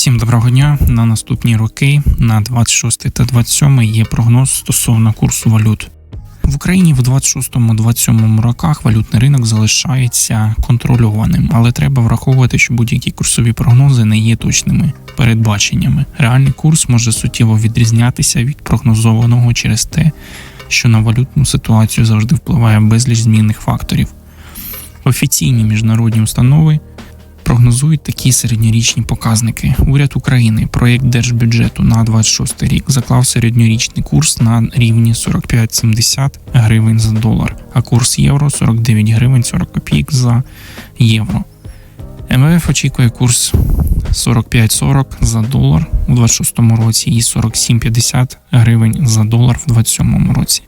Всім доброго дня. На наступні роки, на 26 та 27 є прогноз стосовно курсу валют. В Україні в 26-27 роках валютний ринок залишається контрольованим, але треба враховувати, що будь-які курсові прогнози не є точними передбаченнями. Реальний курс може суттєво відрізнятися від прогнозованого через те, що на валютну ситуацію завжди впливає безліч змінних факторів. Офіційні міжнародні установи прогнозують такі середньорічні показники. Уряд України, проєкт держбюджету на 26 рік заклав середньорічний курс на рівні 45,70 гривень за долар, а курс євро 49 гривень 40 копійок за євро. МВФ очікує курс 45,40 за долар у 26 році і 47,50 гривень за долар в 27 році.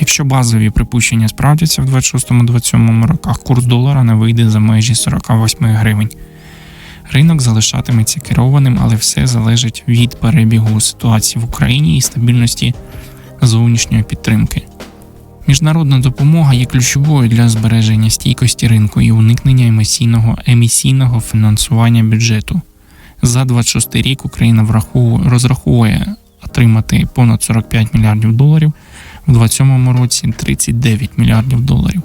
Якщо базові припущення справдяться в 26-27 роках, курс долара не вийде за межі 48 гривень. Ринок залишатиметься керованим, але все залежить від перебігу ситуації в Україні і стабільності зовнішньої підтримки. Міжнародна допомога є ключовою для збереження стійкості ринку і уникнення емісійного, емісійного фінансування бюджету. За 26 рік Україна враховує, розраховує отримати понад 45 мільярдів доларів у 2027 році 39 мільярдів доларів.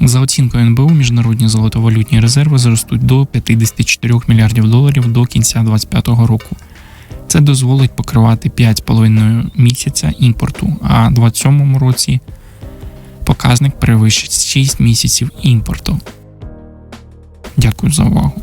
За оцінкою НБУ, міжнародні золотовалютні резерви зростуть до 54 мільярдів доларів до кінця 2025 року. Це дозволить покривати 5,5 місяця імпорту, а у 2027 році показник перевищить 6 місяців імпорту. Дякую за увагу.